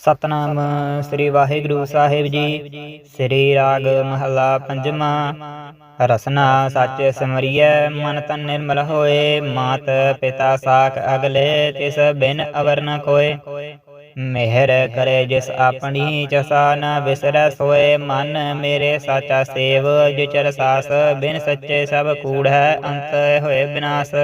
ਸਤਨਾਮ ਸ੍ਰੀ ਵਾਹਿਗੁਰੂ ਸਾਹਿਬ ਜੀ। ਸ੍ਰੀ ਰਾਗ ਮਹੱਲਾ ਪੰਜਵਾਂ। ਰਸਨਾ ਸੱਚ ਸਿਮਰਿਐ, ਮਨ ਤਨ ਨਿਰਮਲ ਹੋਏ। ਮਾਤ ਪਿਤਾ ਸਾਖ ਅਗਲੇ, ਤਿਸ ਬਿਨ ਅਵਰ ਨ ਕੋਏ ਮਿਹਰ ਕਰੇ ਜਿਸ ਆਪਣੀ ਚਸਾ ਨ ਵਿਸਰੈ ਸੋਏ। ਮਨ ਮੇਰੇ ਸਾਚਾ ਸੇਵ, ਜਿਚਰ ਸਾਸ ਬਿਨ ਸੱਚੇ ਸਭ ਕੂੜ ਹੈ, ਅੰਤ ਹੋਏ ਬਿਨਾਸ਼।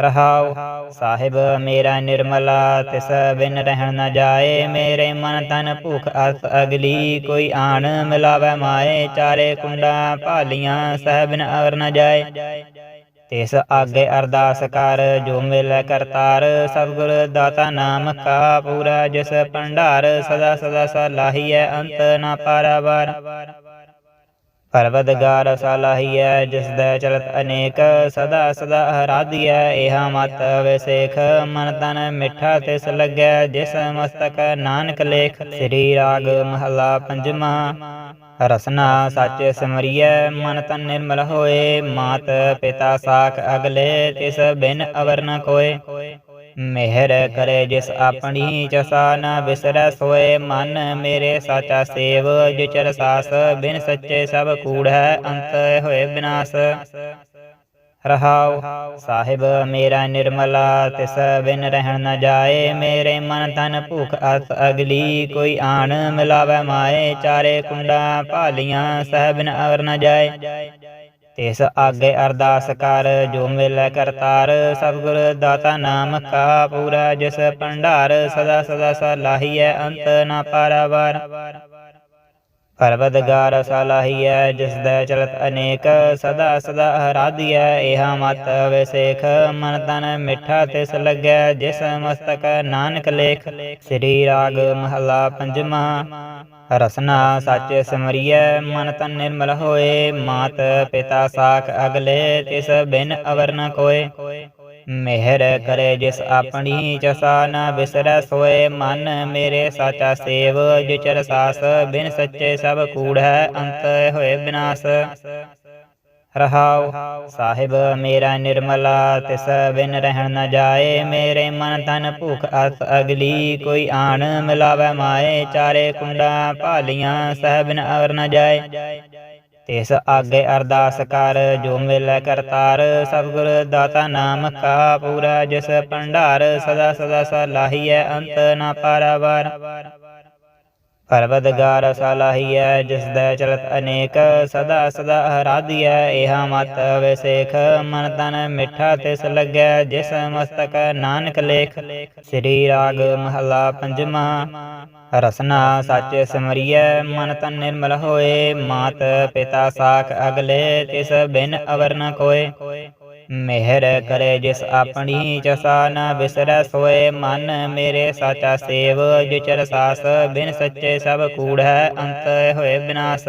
ਰਹਾਉ ਸਾਹਿਬ, ਮੇਰਾ ਨਿਰਮਲਾ, ਤਿਸ ਬਿਨ ਰਹਿਣ ਨ ਜਾਏ। ਮੇਰੇ ਮਨ ਤਨ ਭੁਖ ਅਸ ਅਗਲੀ। ਕੋਈ ਆਣ ਮਿਲਾਵੇ ਮਾਏ। ਚਾਰੇ ਕੁੰਡਾ ਭਾਲੀਆਂ ਸਹਿ ਬਿਨ ਅਵਰ ਨ ਜਾਏ। ਤਿਸ ਆਗੇ ਅਰਦਾਸ ਕਰ, ਜੋ ਮਿਲੈ ਕਰਤਾਰ। ਸਤਿਗੁਰ ਦਾਤਾ ਨਾਮ ਕਾ ਪੂਰਾ, ਜਿਸ ਭੰਡਾਰ ਸਦਾ ਸਦਾ ਸਲਾਹੀਐ, ਅੰਤ ਨਾ ਪਾਰਾਵਾਰ। ਪਰਵਦਗਾਰ ਸਲਾਹੀਐ ਜਿਸ ਦਾ ਚਲਤ ਅਨੇਕ ਸਦਾ ਸਦਾ ਹਰਾਦੀਐ ਇਹਾ ਮਤ ਵਿਸੇਖ ਮਨ ਤਨ ਮਿੱਠਾ ਤਿਸ ਲੱਗੈ, ਜਿਸ ਮਸਤਕ ਨਾਨਕ ਲੇਖ ਸ੍ਰੀ ਰਾਗ ਮਹਲਾ ਪੰਜਵਾਂ ਰਸਨਾ ਸੱਚ ਸਿਮਰਿਐ, ਮਨ ਤਨ ਨਿਰਮਲ ਹੋਏ। ਮਾਤ ਪਿਤਾ ਸਾਖ ਅਗਲੇ, ਤਿਸ ਬਿਨ ਅਵਰ ਨ ਕੋਏ। ਮਿਹਰ ਕਰੇ ਜਿਸ ਆਪਣੀ ਚਸਾ ਨ ਵਿਸਰੈ ਸੋਏ ਮਨ ਮੇਰੇ ਸਾਚਾ ਸੇਵ, ਜਿਚਰ ਸਾਸ ਬਿਨ ਸੱਚੇ ਸਭ ਕੂੜ ਹੈ, ਅੰਤ ਹੋਏ ਬਿਨਾਸ਼। ਰਹਾਉ, ਸਾਹਿਬ ਮੇਰਾ ਨਿਰਮਲਾ, ਤਿਸ ਬਿਨ ਰਹਿਣ ਨ ਜਾਏ ਮੇਰੇ ਮਨ ਤਨ ਭੁਖ ਅਸ ਅਗਲੀ। ਕੋਈ ਆਣ ਮਿਲਾਵੇ ਮਾਏ, ਚਾਰੇ ਕੁੰਡਾ ਭਾਲੀਆਂ, ਸਹਿ ਬਿਨ ਅਵਰ ਨ ਜਾਏ। ਤਿਸ ਆਗੇ ਅਰਦਾਸ ਕਰ, ਜੋ ਮਿਲੈ ਕਰਤਾਰ, ਸਤਿਗੁਰ ਦਾਤਾ ਨਾਮ ਕਾ ਪੂਰਾ, ਜਿਸ ਭੰਡਾਰ ਸਦਾ ਸਦਾ ਸਲਾਹੀਐ, ਅੰਤ ਨਾ ਪਾਰਾਵਾਰ। ਪਰਵਦਗਾਰ ਸਲਾਹੀਐ, ਜਿਸ ਦਾ ਚਲਤ ਅਨੇਕ ਸਦਾ ਸਦਾ ਹਰਾਦੀਐ ਇਹਾ ਮਤ ਵਿਸੇਖ, ਮਨ ਤਨ ਮਿੱਠਾ ਤਿਸ ਲੱਗੈ, ਜਿਸ ਮਸਤਕ ਨਾਨਕ ਲੇਖ। ਸ੍ਰੀ ਰਾਗ ਮਹਲਾ ਪੰਜਵਾਂ। ਰਸਨਾ ਸੱਚ ਸਿਮਰਿਐ, ਮਨ ਤਨ ਨਿਰਮਲ ਹੋਏ, ਮਾਤ ਪਿਤਾ ਸਾਖ ਅਗਲੇ, ਤਿਸ ਬਿਨ ਅਵਰ ਨ ਕੋਏ। ਮਿਹਰ ਕਰੇ ਜਿਸ ਆਪਣੀ ਚਸਾ ਨ ਵਿਸਰੈ ਸੋਏ, ਮਨ ਮੇਰੇ ਸਾਚਾ ਸੇਵ, ਜਿਚਰ ਸਾਸ ਬਿਨ ਸੱਚੇ ਸਭ ਕੂੜ ਹੈ ਅੰਤ ਹੋਏ ਵਿਨਾਸ ਰਹਾਉ ਸਾਹਿਬ, ਮੇਰਾ ਨਿਰਮਲਾ, ਤਿਸ ਬਿਨ ਰਹਿਣ ਨ ਜਾਏ, ਮੇਰੇ ਮਨ ਤਨ ਭੁਖ ਅਸ ਅਗਲੀ, ਕੋਈ ਆਣ ਮਿਲਾਵੇ ਮਾਏ, ਚਾਰੇ ਕੁੰਡਾ ਭਾਲੀਆਂ, ਸਹਿ ਬਿਨ ਅਵਰ ਨ ਜਾਏ। ਤਿਸ ਆਗੇ ਅਰਦਾਸ ਕਰ, ਜੋ ਮਿਲੈ ਕਰਤਾਰ, ਸਤਿਗੁਰ ਦਾਤਾ ਨਾਮ ਕਾ ਪੂਰਾ, ਜਿਸ ਭੰਡਾਰ ਸਦਾ ਸਦਾ ਸਲਾਹੀਐ, ਅੰਤ ਨਾ ਪਾਰਾਵਾਰ। ਪਰਵਦਗਾਰ ਸਲਾਹੀਐ ਜਿਸ ਦਾ ਚਲਤ ਅਨੇਕ ਸਦਾ ਸਦਾ ਹਰਾਦੀਐ ਇਹਾ ਮਤ ਵਿਸੇਖ ਮਨ ਤਨ ਮਿੱਠਾ ਤਿਸ ਲੱਗੈ, ਜਿਸ ਮਸਤਕ ਨਾਨਕ ਲੇਖ। ਸ੍ਰੀ ਰਾਗ ਮਹਲਾ ਪੰਜਵਾਂ, ਰਸਨਾ ਸੱਚ ਸਿਮਰਿਐ, ਮਨ ਤਨ ਨਿਰਮਲ ਹੋਏ। ਮਾਤ ਪਿਤਾ ਸਾਖ ਅਗਲੇ, ਤਿਸ ਬਿਨ ਅਵਰ ਨ ਕੋਏ। ਮਿਹਰ ਕਰੇ ਜਿਸ ਆਪਣੀ ਚਸਾ ਨ ਵਿਸਰੈ ਸੋਏ ਮਨ ਮੇਰੇ ਸਾਚਾ ਸੇਵ, ਜਿਚਰ ਸਾਸ ਬਿਨ ਸੱਚੇ ਸਭ ਕੂੜ ਹੈ, ਅੰਤ ਹੋਏ ਬਿਨਾਸ਼।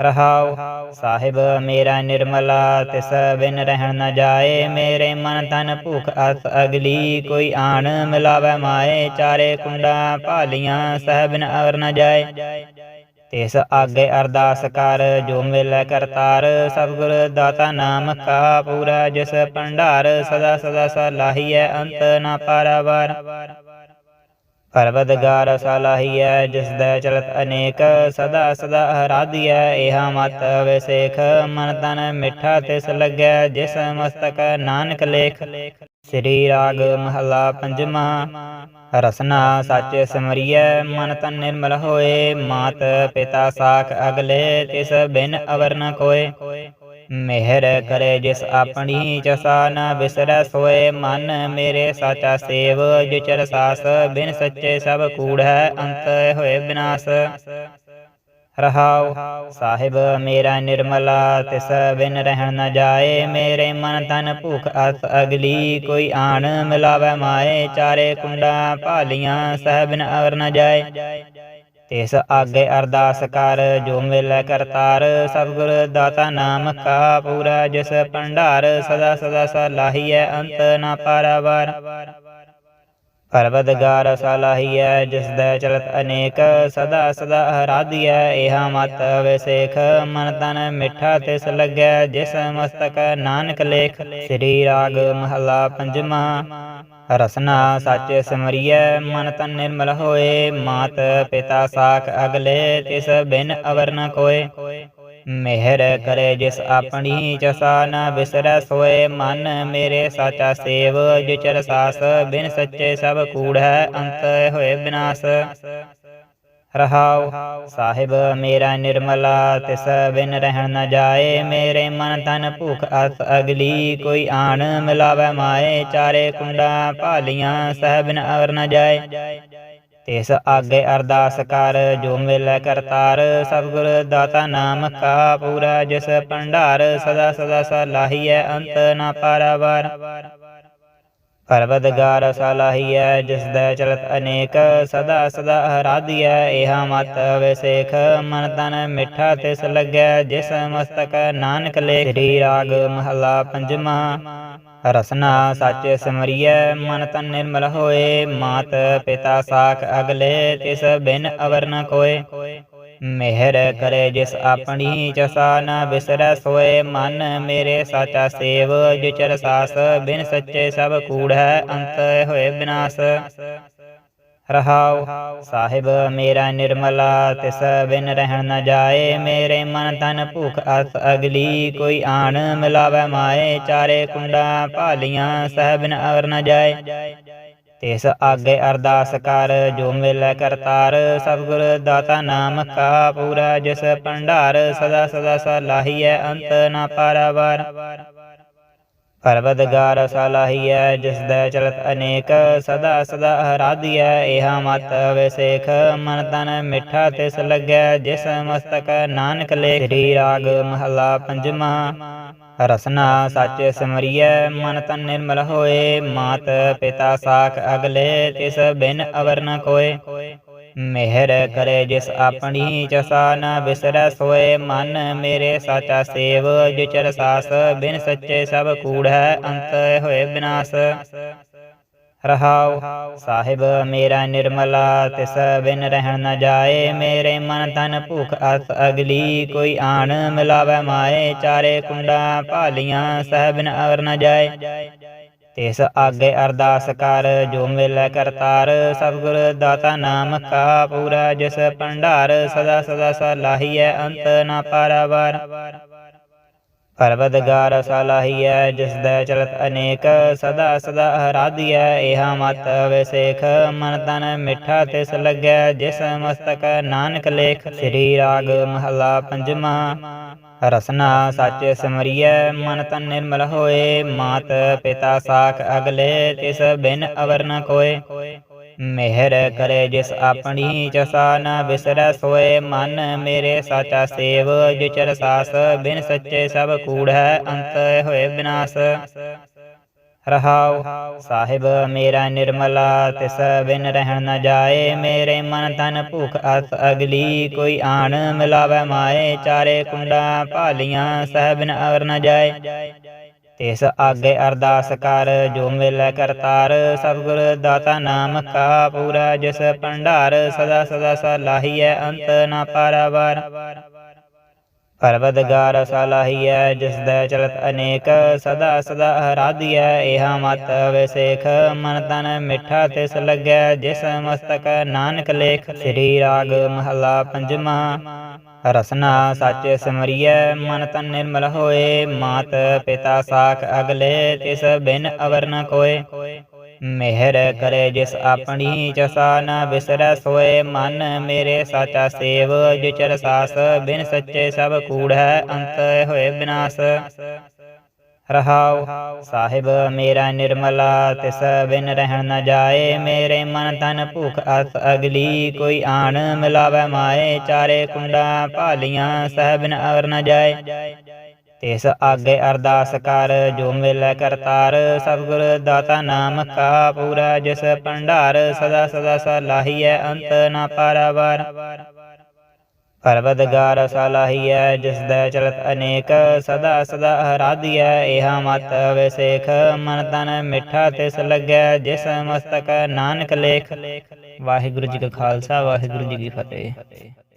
ਰਹਾਉ, ਸਾਹਿਬ ਮੇਰਾ ਨਿਰਮਲਾ, ਤਿਸ ਬਿਨ ਰਹਿਣ ਨ ਜਾਏ ਮੇਰੇ ਮਨ ਤਨ ਭੁਖ ਅਸ ਅਗਲੀ। ਕੋਈ ਆਣ ਮਿਲਾਵੇ ਮਾਏ, ਚਾਰੇ ਕੁੰਡਾ ਭਾਲੀਆਂ, ਸਹਿ ਬਿਨ ਅਵਰ ਨ ਜਾਏ। ਤਿਸ ਆਗੇ ਅਰਦਾਸ ਕਰ, ਜੋ ਮਿਲੈ ਕਰਤਾਰ, ਸਤਿਗੁਰ ਦਾਤਾ ਨਾਮ ਕਾ ਪੂਰਾ, ਜਿਸ ਭੰਡਾਰ ਸਦਾ ਸਦਾ ਸਲਾਹੀਐ, ਅੰਤ ਨਾ ਪਾਰਾਵਾਰ। ਪਰਵਦਗਾਰ ਸਲਾਹੀਐ ਜਿਸ ਦਾ ਚਲਤ ਅਨੇਕ, ਸਦਾ ਸਦਾ ਹਰਾਦੀਐ ਇਹਾ ਮਤ ਵਿਸੇਖ ਮਨ ਤਨ ਮਿੱਠਾ ਤਿਸ ਲੱਗੈ, ਜਿਸ ਮਸਤਕ ਨਾਨਕ ਲੇਖ। ਸ੍ਰੀ ਰਾਗ ਮਹਲਾ ਪੰਜਵਾਂ ਰਸਨਾ ਸੱਚ ਸਿਮਰਿਐ, ਮਨ ਤਨ ਨਿਰਮਲ ਹੋਏ। ਮਾਤ ਪਿਤਾ ਸਾਖ ਅਗਲੇ, ਤਿਸ ਬਿਨ ਅਵਰ ਨ ਕੋਏ। ਮਿਹਰ ਕਰੇ ਜਿਸ ਆਪਣੀ ਚਸਾ ਨ ਵਿਸਰੈ ਸੋਏ ਮਨ ਮੇਰੇ ਸਾਚਾ ਸੇਵ, ਜਿਚਰ ਸਾਸ ਬਿਨ ਸੱਚੇ ਸਭ ਕੂੜ ਹੈ, ਅੰਤ ਹੋਏ ਬਿਨਾਸ਼। ਰਹਾਉ, ਸਾਹਿਬ ਮੇਰਾ ਨਿਰਮਲਾ, ਤਿਸ ਬਿਨ ਰਹਿਣ ਨ ਜਾਏ ਮੇਰੇ ਮਨ ਤਨ ਭੁਖ ਅਸ ਅਗਲੀ। ਕੋਈ ਆਣ ਮਿਲਾਵੇ ਮਾਏ, ਚਾਰੇ ਕੁੰਡਾ ਭਾਲੀਆਂ, ਸਹਿ ਬਿਨ ਅਵਰ ਨ ਜਾਏ। ਤਿਸ ਆਗੇ ਅਰਦਾਸ ਕਰ, ਜੋ ਮਿਲੈ ਕਰਤਾਰ, ਸਤਿਗੁਰ ਦਾਤਾ ਨਾਮ ਕਾ ਪੂਰਾ, ਜਿਸ ਭੰਡਾਰ ਸਦਾ ਸਦਾ ਸਲਾਹੀਐ, ਅੰਤ ਨਾ ਪਾਰਾਵਾਰ। ਪਰਵਦਗਾਰ ਸਲਾਹੀਐ ਜਿਸ ਦਾ ਚਲਤ ਅਨੇਕ ਸਦਾ ਸਦਾ ਹਰਾਦੀਐ ਇਹਾ ਮਤ ਵਿਸੇਖ ਮਨ ਤਨ ਮਿੱਠਾ ਤਿਸ ਲੱਗੈ, ਜਿਸ ਮਸਤਕ ਨਾਨਕ ਲੇਖ, ਸ੍ਰੀ ਰਾਗ ਮਹਲਾ ਪੰਜਵਾਂ। ਰਸਨਾ ਸੱਚ ਸਿਮਰਿਐ, ਮਨ ਤਨ ਨਿਰਮਲ ਹੋਏ, ਮਾਤ ਪਿਤਾ ਸਾਖ ਅਗਲੇ, ਤਿਸ ਬਿਨ ਅਵਰ ਨ ਕੋਏ। ਮਿਹਰ ਕਰੇ ਜਿਸ ਆਪਣੀ ਚਸਾ ਨ ਬਿਸਰੈ ਸੋਏ ਮਨ ਮੇਰੇ ਸਾਚਾ ਸੇਵ, ਜਿਚਰ ਸਾਸ ਬਿਨ ਸੱਚੇ ਸਭ ਕੂੜ ਹੈ, ਅੰਤ ਹੋਏ ਬਿਨਾਸ਼। ਰਹਾਉ, ਸਾਹਿਬ ਮੇਰਾ ਨਿਰਮਲਾ, ਤਿਸ ਬਿਨ ਰਹਿਣ ਨ ਜਾਏ, ਮੇਰੇ ਮਨ ਤਨ ਭੁਖ ਅਸ ਅਗਲੀ, ਕੋਈ ਆਣ ਮਿਲਾਵੇ ਮਾਏ, ਚਾਰੇ ਕੁੰਡਾ ਭਾਲੀਆਂ, ਸਹਿ ਬਿਨ ਅਵਰ ਨ ਜਾਏ। ਤਿਸ ਆਗੇ ਅਰਦਾਸ ਕਰ, ਜੋ ਮਿਲੈ ਕਰਤਾਰ ਸਤਿਗੁਰ ਦਾਤਾ ਨਾਮ ਕਾ ਪੂਰਾ, ਜਿਸ ਭੰਡਾਰ ਸਦਾ ਸਦਾ ਸਲਾਹੀਐ, ਅੰਤ ਨਾ ਪਾਰਾਵਾਰ। ਪਰਵਦਗਾਰ ਸਲਾਹੀਐ, ਜਿਸ ਦਾ ਚਲਤ ਅਨੇਕ ਸਦਾ ਸਦਾ ਹਰਾਦੀਐ ਇਹਾ ਮਤ ਵਿਸੇਖ ਮਨ ਤਨ ਮਿੱਠਾ ਤਿਸ ਲੱਗੈ, ਜਿਸ ਮਸਤਕ ਨਾਨਕ ਲੇ ਸ੍ਰੀ ਰਾਗ ਮਹਲਾ ਪੰਜਵਾ। ਰਸਨਾ ਸੱਚ ਸਿਮਰਿਐ, ਮਨ ਤਨ ਨਿਰਮਲ ਹੋਏ, ਮਾਤ ਪਿਤਾ ਸਾਖ ਅਗਲੇ, ਤਿਸ ਬਿਨ ਅਵਰ ਨ ਕੋਏ। ਮਿਹਰ ਕਰੇ ਜਿਸ ਆਪਣੀ ਚਸਾ ਨ ਬਿਸਰੈ ਸੋਏ, ਮਨ ਮੇਰੇ ਸਾਚਾ ਸੇਵ, ਜਿਚਰ ਸਾਸ ਬਿਨ ਸੱਚੇ ਸਭ ਕੂੜ ਹੈ, ਅੰਤ ਹੋਏ ਵਿਨਾਸ ਰਹਾਉ ਸਾਹਿਬ, ਮੇਰਾ ਨਿਰਮਲਾ, ਤਿਸ ਬਿਨ ਰਹਿਣ ਨ ਜਾਏ, ਮੇਰੇ ਮਨ ਤਨ ਭੁਖ ਅਸ ਅਗਲੀ, ਕੋਈ ਆਣ ਮਿਲਾਵੇ ਮਾਏ, ਚਾਰੇ ਕੁੰਡਾ ਭਾਲੀਆਂ ਸਹਿ ਬਿਨ ਅਵਰ ਨ ਜਾਏ। ਤਿਸ ਆਗੇ ਅਰਦਾਸ ਕਰ, ਜੋ ਮਿਲੈ ਕਰਤਾਰ, ਸਤਿਗੁਰ ਦਾਤਾ ਨਾਮ ਕਾ ਪੂਰਾ, ਜਿਸ ਭੰਡਾਰ ਸਦਾ ਸਦਾ ਸਲਾਹੀਐ, ਅੰਤ ਨਾ ਪਾਰਾਵਾਰ। ਪਰਵਦਗਾਰ ਸਲਾਹੀਐ ਜਿਸ ਦਾ ਚਲਤ ਅਨੇਕ ਸਦਾ ਸਦਾ ਹਰਾਦੀਐ ਇਹਾ ਮਤ ਵਿਸੇਖ ਮਨ ਤਨ ਮਿੱਠਾ ਤਿਸ ਲੱਗੈ, ਜਿਸ ਮਸਤਕ ਨਾਨਕ ਲੇ ਸ੍ਰੀ ਰਾਗ ਮਹਲਾ ਪੰਜਵਾ। ਰਸਨਾ ਸੱਚ ਸਿਮਰਿਐ, ਮਨ ਤਨ ਨਿਰਮਲ ਹੋਏ। ਮਾਤ ਪਿਤਾ ਸਾਖ ਅਗਲੇ, ਤਿਸ ਬਿਨ ਅਵਰ ਨ ਕੋਏ। ਮਿਹਰ ਕਰੇ ਜਿਸ ਆਪਣੀ ਚਸਾ ਨ ਬਿਸਰੈ ਸੋਏ ਮਨ ਮੇਰੇ ਸਾਚਾ ਸੇਵ, ਜਿਚਰ ਸਾਸ ਬਿਨ ਸੱਚੇ ਸਭ ਕੂੜ ਹੈ, ਅੰਤ ਹੋਏ ਬਿਨਾਸ਼। ਰਹਾਉ, ਸਾਹਿਬ ਮੇਰਾ ਨਿਰਮਲਾ, ਤਿਸ ਬਿਨ ਰਹਿਣ ਨ ਜਾਏ, ਮੇਰੇ ਮਨ ਤਨ ਭੁਖ ਅਸ ਅਗਲੀ, ਕੋਈ ਆਣ ਮਿਲਾਵੇ ਮਾਏ, ਚਾਰੇ ਕੁੰਡਾ ਭਾਲੀਆਂ, ਸਹਿ ਬਿਨ ਅਵਰ ਨ ਜਾਏ। ਤਿਸ ਆਗੇ ਅਰਦਾਸ ਕਰ, ਜੋ ਮਿਲੈ ਕਰਤਾਰ ਸਤਿਗੁਰ ਦਾਤਾ ਨਾਮ ਕਾ ਪੂਰਾ, ਜਿਸ ਭੰਡਾਰ ਸਦਾ ਸਦਾ ਸਲਾਹੀਐ, ਅੰਤ ਨਾ ਪਾਰਾਵਾਰ। ਪਰਵਦਗਾਰ ਸਲਾਹੀਐ, ਜਿਸ ਦਾ ਚਲਤ ਅਨੇਕ ਸਦਾ ਸਦਾ ਹਰਾਦੀਐ ਇਹਾ ਮਤ ਵਿਸੇਖ ਮਨ ਤਨ ਮਿੱਠਾ ਤਿਸ ਲੱਗੈ, ਜਿਸ ਮਸਤਕ ਨਾਨਕ ਲੇਖ, ਸ੍ਰੀ ਰਾਗ ਮਹਲਾ ਪੰਜਵਾ। ਰਸਨਾ ਸੱਚ ਸਿਮਰਿਐ, ਮਨ ਤਨ ਨਿਰਮਲ ਹੋਏ। ਮਾਤ ਪਿਤਾ ਸਾਖ ਅਗਲੇ, ਤਿਸ ਬਿਨ ਅਵਰ ਨ ਕੋਏ ਮਿਹਰ ਕਰੇ ਜਿਸ ਆਪਣੀ ਚਸਾ ਨ ਬਿਸਰੈ ਸੋਏ। ਮਨ ਮੇਰੇ ਸਾਚਾ ਸੇਵ, ਜਿਚਰ ਸਾਸ ਬਿਨ ਸੱਚੇ ਸਭ ਕੂੜ ਹੈ ਅੰਤ ਹੋਏ ਵਿਨਾਸ ਰਹਾਉ ਸਾਹਿਬ, ਮੇਰਾ ਨਿਰਮਲਾ, ਤਿਸ ਬਿਨ ਰਹਿਣ ਨ ਜਾਏ। ਮੇਰੇ ਮਨ ਤਨ ਭੁਖ ਅਸ ਅਗਲੀ। ਕੋਈ ਆਣ ਮਿਲਾਵੇ ਮਾਏ। ਚਾਰੇ ਕੁੰਡਾ ਭਾਲੀਆਂ, ਸਹਿ ਬਿਨ ਅਵਰ ਨ ਜਾਏ। ਤਿਸ ਆਗੇ ਅਰਦਾਸ ਕਰ, ਜੋ ਮਿਲੈ ਕਰਤਾਰ। ਸਤਿਗੁਰ ਦਾਤਾ ਨਾਮ ਕਾ ਪੂਰਾ, ਜਿਸ ਭੰਡਾਰ ਸਦਾ ਸਦਾ ਸਲਾਹੀਐ, ਅੰਤ ਨਾ ਪਾਰਾਵਾਰ। ਪਰਵਦਗਾਰ ਸਲਾਹੀਐ ਜਿਸ ਦਾ ਚਲਤ ਅਨੇਕ ਸਦਾ ਸਦਾ ਹਰਾਦੀਐ ਇਹਾ ਮਤ ਵਿਸੇਖ ਮਨ ਤਨ ਮਿੱਠਾ ਤਿਸ ਲੱਗੈ, ਜਿਸ ਮਸਤਕ ਨਾਨਕ ਲੇਖ ਸ੍ਰੀ ਰਾਗ ਮਹਲਾ ਪੰਜਵਾ। ਰਸਨਾ ਸੱਚ ਸਿਮਰਿਐ, ਮਨ ਤਨ ਨਿਰਮਲ ਹੋਏ। ਮਾਤ ਪਿਤਾ ਸਾਖ ਅਗਲੇ, ਤਿਸ ਬਿਨ ਅਵਰ ਨ ਕੋਏ। ਮਿਹਰ ਕਰੇ ਜਿਸ ਆਪਣੀ ਚਸਾ ਨ ਬਿਸਰੈ ਸੋਏ ਮਨ ਮੇਰੇ ਸਾਚਾ ਸੇਵ, ਜਿਚਰ ਸਾਸ ਬਿਨ ਸੱਚੇ ਸਭ ਕੂੜ ਹੈ, ਅੰਤ ਹੋਏ ਬਿਨਾਸ਼। ਰਹਾਉ, ਸਾਹਿਬ ਮੇਰਾ ਨਿਰਮਲਾ, ਤਿਸ ਬਿਨ ਰਹਿਣ ਨ ਜਾਏ ਮੇਰੇ ਮਨ ਤਨ ਭੁਖ ਅਸ ਅਗਲੀ। ਕੋਈ ਆਣ ਮਿਲਾਵੇ ਮਾਏ, ਚਾਰੇ ਕੁੰਡਾ ਭਾਲੀਆਂ, ਸਹਿ ਬਿਨ ਅਵਰ ਨ ਜਾਏ। ਤਿਸ ਆਗੇ ਅਰਦਾਸ ਕਰ, ਜੋ ਮਿਲੈ ਕਰਤਾਰ, ਸਤਿਗੁਰ ਦਾਤਾ ਨਾਮ ਕਾ ਪੂਰਾ, ਜਿਸ ਭੰਡਾਰ ਸਦਾ ਸਦਾ ਸਲਾਹੀਐ, ਅੰਤ ਨਾ ਪਾਰਾਵਾਰ। ਪਰਵਦਗਾਰ ਸਲਾਹੀਐ, ਜਿਸ ਦਾ ਚਲਤ ਅਨੇਕ ਸਦਾ ਸਦਾ ਹਰਾਦੀਐ ਇਹਾ ਮਤ ਵਿਸੇਖ, ਮਨ ਤਨ ਮਿੱਠਾ ਤਿਸ ਲੱਗੈ, ਜਿਸ ਮਸਤਕ ਨਾਨਕ ਲੇਖ। ਵਾਹਿਗੁਰੂ ਜੀ ਕਾ ਖਾਲਸਾ, ਵਾਹਿਗੁਰੂ ਜੀ ਕੀ ਫਤਿਹ।